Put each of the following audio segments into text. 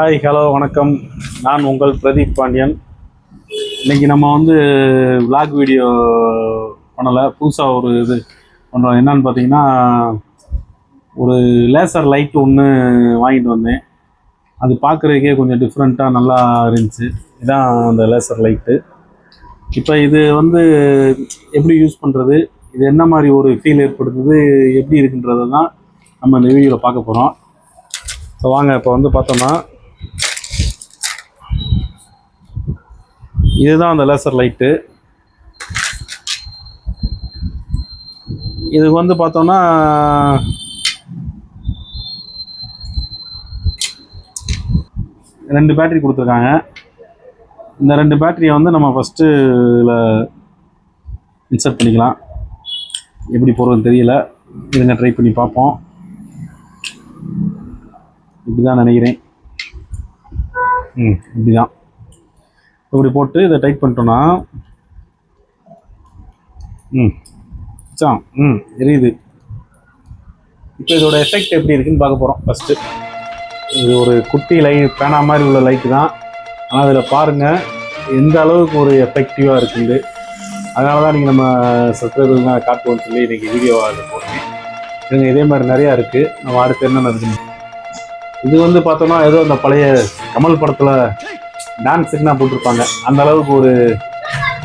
Hi hello வணக்கம். நான் உங்கள் பிரதீப் பாண்டியன். இன்னைக்கு நம்ம வந்து விளாக் வீடியோ பண்ணலை. புதுசாக ஒரு இது பண்ணுறோம் என்னன்னு பார்த்தீங்கன்னா ஒரு லேசர் லைட் ஒன்று வாங்கிட்டு வந்தேன். அது பார்க்குறதுக்கே கொஞ்சம் டிஃப்ரெண்ட்டாக நல்லா இருந்துச்சு. இதான் அந்த லேசர் லைட்டு இப்போ இது வந்து எப்படி யூஸ் பண்ணுறது இது என்ன மாதிரி ஒரு ஃபீல் ஏற்படுத்துது? எப்படி இருக்குன்றதை தான் நம்ம இந்த வீடியோவில் பார்க்க போகிறோம் இப்போ வாங்க இப்போ வந்து பார்த்தோம்னா இதுதான் அந்த லேசர் லைட்டு இது வந்து பார்த்தோம்னா ரெண்டு பேட்டரி கொடுத்துருக்காங்க. இந்த ரெண்டு பேட்டரியை வந்து நம்ம ஃபஸ்ட்டு இதில் இன்சர்ட் பண்ணிக்கலாம். எப்படி போடுறதுன்னு தெரியல. இதுங்க ட்ரை பண்ணி பார்ப்போம். இப்படி தான் நினைக்கிறேன். ம். இப்படி தான் இப்படி போட்டு இதை டைட் பண்ணிட்டோன்னா ம். சாம் ம் எரியுது. இப்போ இதோட எஃபெக்ட் எப்படி இருக்குன்னு பார்க்க போகிறோம் ஃபஸ்ட்டு இது ஒரு குட்டி லைட் பேனா மாதிரி உள்ள லைட்டு தான். ஆனால் அதில் பாருங்கள் எந்த அளவுக்கு ஒரு எஃபெக்டிவாக இருக்குது அதனால தான் நீங்கள் நம்ம சப்ஸ்கிரைபர்லாம் காட்டுவோம்னு சொல்லி இன்றைக்கி வீடியோவாக அதை போட்டேன் இதுங்க இதே மாதிரி நிறையா இருக்குது நம்ம அடுத்து என்னென்ன இருக்குன்னு இது வந்து பார்த்தோம்னா ஏதோ அந்த பழைய கமல் படத்தில் டான்ஸுக்குனா போட்டிருப்பாங்க. அந்த அளவுக்கு ஒரு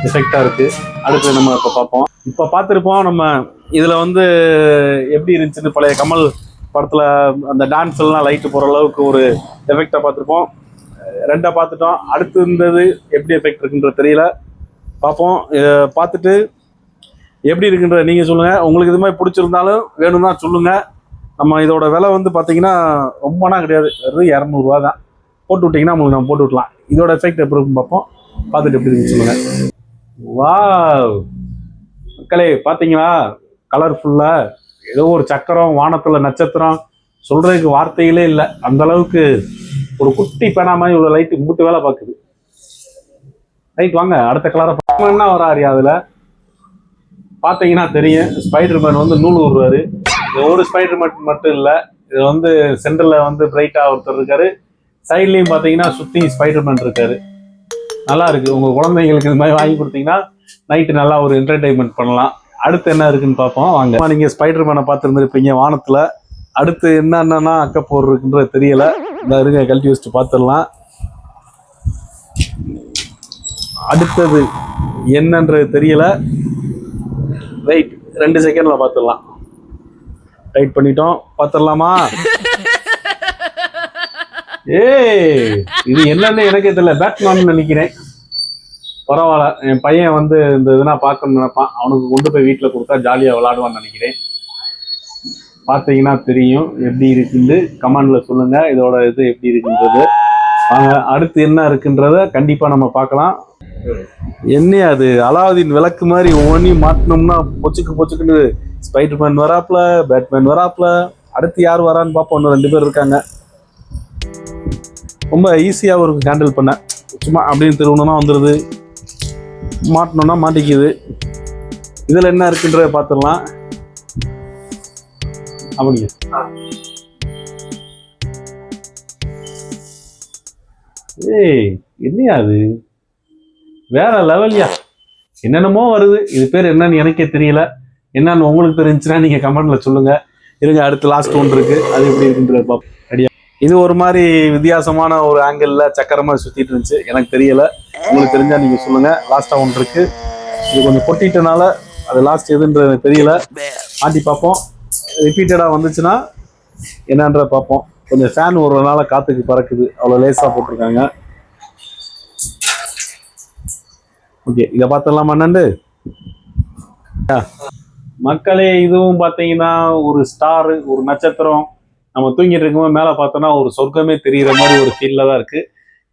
எஃபெக்டாக இருக்குது அடுத்து நம்ம இப்போ பார்ப்போம். இப்போ பார்த்துருப்போம் நம்ம இதில் வந்து எப்படி இருந்துச்சுன்னு பழைய கமல் படத்தில் அந்த டான்ஸ் எல்லாம் லைட்டு போகிற அளவுக்கு ஒரு எஃபெக்டாக பார்த்துருப்போம். ரெண்டா பார்த்துட்டோம். அடுத்து இருந்தது எப்படி எஃபெக்ட் இருக்குன்றது தெரியல. பார்ப்போம். இதை பார்த்துட்டு எப்படி இருக்குன்ற நீங்கள் சொல்லுங்கள் உங்களுக்கு இது மாதிரி பிடிச்சிருந்தாலும் வேணும்னா சொல்லுங்கள் நம்ம இதோட விலை வந்து பார்த்தீங்கன்னா ரொம்பனா கிடையாது. வெறும் இரநூறுவா தான். போட்டு விட்டிங்கன்னா உங்களுக்கு நம்ம போட்டு விடலாம் இதோட எஃபெக்ட் எப்படி இருக்கும் பார்ப்போம். பார்த்துட்டு எப்படி இருக்குன்னு சொல்லுங்கள் வா மக்களே பார்த்தீங்களா? கலர்ஃபுல்லாக ஏதோ ஒரு சக்கரம் வானத்தில் நட்சத்திரம் சொல்கிறதுக்கு வார்த்தைகளே இல்லை. அந்த அளவுக்கு ஒரு குட்டி பேனா மாதிரி இவ்வளோ லைட்டு மூட்டு வேலை பார்க்குது. ரைட் வாங்க. அடுத்த கலரை என்ன வராரு அதில்? பார்த்தீங்கன்னா தெரியும். ஸ்பைடர் மேன் வந்து நூல் உருவாரு இது ஒரு ஸ்பைடர் மேன் மட்டும் இல்லை. இது வந்து சென்டரில் வந்து பிரைட்டாக ஒருத்தர் இருக்காரு. சைட்லேயும் பார்த்தீங்கன்னா சுற்றி ஸ்பைடர் மேன் இருக்காரு. நல்லா இருக்கு. உங்கள் குழந்தைங்களுக்கு இது மாதிரி வாங்கி கொடுத்தீங்கன்னா நைட்டு நல்லா ஒரு என்டர்டைன்மெண்ட் பண்ணலாம். அடுத்து என்ன இருக்குன்னு பார்ப்போம். வாங்க. நீங்கள் ஸ்பைடர் மேனை பார்த்துருந்துருப்பீங்க வானத்தில். அடுத்து என்னென்னா அக்கப்போர் இருக்குன்றது தெரியலை. இந்த இருங்க கழட்டி வச்சுட்டு பார்த்துடலாம் அடுத்தது என்னன்றது தெரியல. ரைட் ரெண்டு செகண்டில் பார்த்துடலாம் டைட் பண்ணிட்டோம். பார்த்துடலாமா ஏய் இது என்னன்னு எனக்கே தெரியல. பேட்மேன் நினைக்கிறேன். பரவாயில்ல. என் பையன் வந்து இந்த இதுனா பார்க்கணும்னு நினைப்பான். அவனுக்கு கொண்டு போய் வீட்டில் கொடுத்தா ஜாலியாக விளாடுவான்னு நினைக்கிறேன். பார்த்தீங்கன்னா தெரியும் எப்படி இருக்குன்னு. கமெண்ட்ல சொல்லுங்க. இதோட இது எப்படி இருக்குன்றது. வாங்க அடுத்து என்ன இருக்குன்றத கண்டிப்பா நம்ம பார்க்கலாம். என்ன அது அலாவுதீன் விளக்கு மாதிரி ஒவ்வொன்றையும் மாட்டினோம்னா பொச்சுக்கு பொச்சுக்குன்னு ஸ்பைடர்மேன் வராப்ல பேட்மேன் வராப்ல. அடுத்து யார் வரான்னு பார்ப்போம். ரெண்டு பேர் இருக்காங்க. ரொம்ப ஈஸியாக ஒரு ஹேண்டில் பண்ண சும்மா அப்படின்னு திருவணும்னா வந்துடுது மாட்டணும்னா மாட்டிக்குது. இதில் என்ன இருக்குன்றத பார்த்துடலாம் அப்படிங்க. ஏய் என்னையா அது வேற லெவல்யா? என்னென்னமோ வருது. இது பேர் என்னன்னு எனக்கே தெரியல. என்னன்னு உங்களுக்கு தெரிஞ்சுன்னா நீங்க கமெண்ட்ல சொல்லுங்க. இருங்க அடுத்து லாஸ்ட் ஒன்று இருக்கு. அது எப்படி இருக்குன்றது பாப்போம். அடியா இது ஒரு மாதிரி வித்தியாசமான ஒரு ஆங்கிள் சக்கரமா சுத்திட்டு இருந்துச்சு. எனக்கு தெரியல. உங்களுக்கு தெரிஞ்சா நீங்க சொல்லுங்க. லாஸ்டா ஒன்று இருக்கு. இது கொஞ்சம் கொட்டிட்டனால அது லாஸ்ட் எதுன்றது எனக்கு தெரியல. ஆட்டி பார்ப்போம். ரிப்பீட்டடாக வந்துச்சுன்னா என்னன்ற பார்ப்போம். கொஞ்சம் ஃபேன் ஓடுறதுனால காற்றுக்கு பறக்குது. அவ்வளோ லேஸாக போட்டிருக்காங்க. ஓகே இதை பார்த்துடலாமா நண்டு? மக்களே இதுவும் பார்த்தீங்கன்னா ஒரு ஸ்டாரு ஒரு நட்சத்திரம். நம்ம தூங்கிட்டு இருக்கும்போது மேலே பார்த்தோன்னா ஒரு சொர்க்கமே தெரிகிற மாதிரி ஒரு ஃபீலில் தான் இருக்குது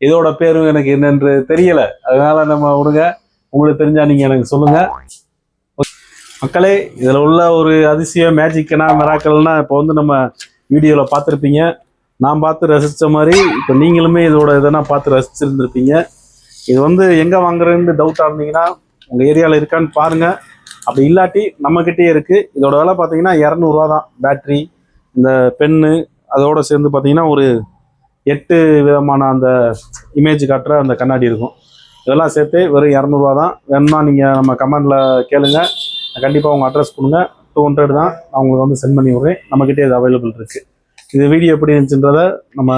இதோட பேரும் எனக்கு என்னென்று தெரியலை. அதனால் நம்ம விடுங்க. உங்களுக்கு தெரிஞ்சால் நீங்கள் எனக்கு சொல்லுங்கள் மக்களே இதில் உள்ள ஒரு அதிசயம் மேஜிக்னா மிராக்கல்னா இப்போ வந்து நம்ம வீடியோவில் பார்த்துருப்பீங்க. நான் பார்த்து ரசித்த மாதிரி இப்போ நீங்களுமே இதோட இதெல்லாம் பார்த்து ரசிச்சிருந்துருப்பீங்க. இது வந்து எங்கே வாங்குறதுன்னு டவுட்டாக இருந்தீங்கன்னா உங்கள் ஏரியாவில் இருக்கான்னு பாருங்கள் அப்படி இல்லாட்டி நம்மக்கிட்டே இருக்குது இதோட விலை பார்த்தீங்கன்னா இரநூறுவா தான். பேட்ரி இந்த பென்னு அதோடு சேர்ந்து பார்த்தீங்கன்னா ஒரு எட்டு விதமான அந்த இமேஜ் காட்டுற அந்த கண்ணாடி இருக்கும். இதெல்லாம் சேர்த்து வெறும் இரநூறுவா தான். வேணும்னா நீங்கள் நம்ம கமெண்டில் கேளுங்க. கண்டிப்பாக உங்கள் அட்ரஸ் கொடுங்க. டூ ஹண்ட்ரட் தான் நான் உங்களுக்கு வந்து சென்ட் பண்ணி விட்றேன். நம்மக்கிட்டே இது அவைலபிள் இருக்குது இது வீடியோ எப்படி இருந்துச்சுன்றதை நம்ம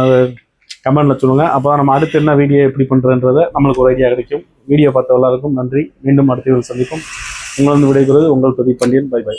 கமெண்டில் சொல்லுங்கள் அப்போ தான் நம்ம அடுத்து என்ன வீடியோ எப்படி பண்ணுறன்றத நம்மளுக்கு ஒரு ஐடியா கிடைக்கும். வீடியோ பார்த்த எல்லாருக்கும் நன்றி. மீண்டும் அடுத்த சந்திக்கும் உங்களை உங்களிருந்து விடைபெறுவது உங்கள் பிரதீப் பண்டியன். By by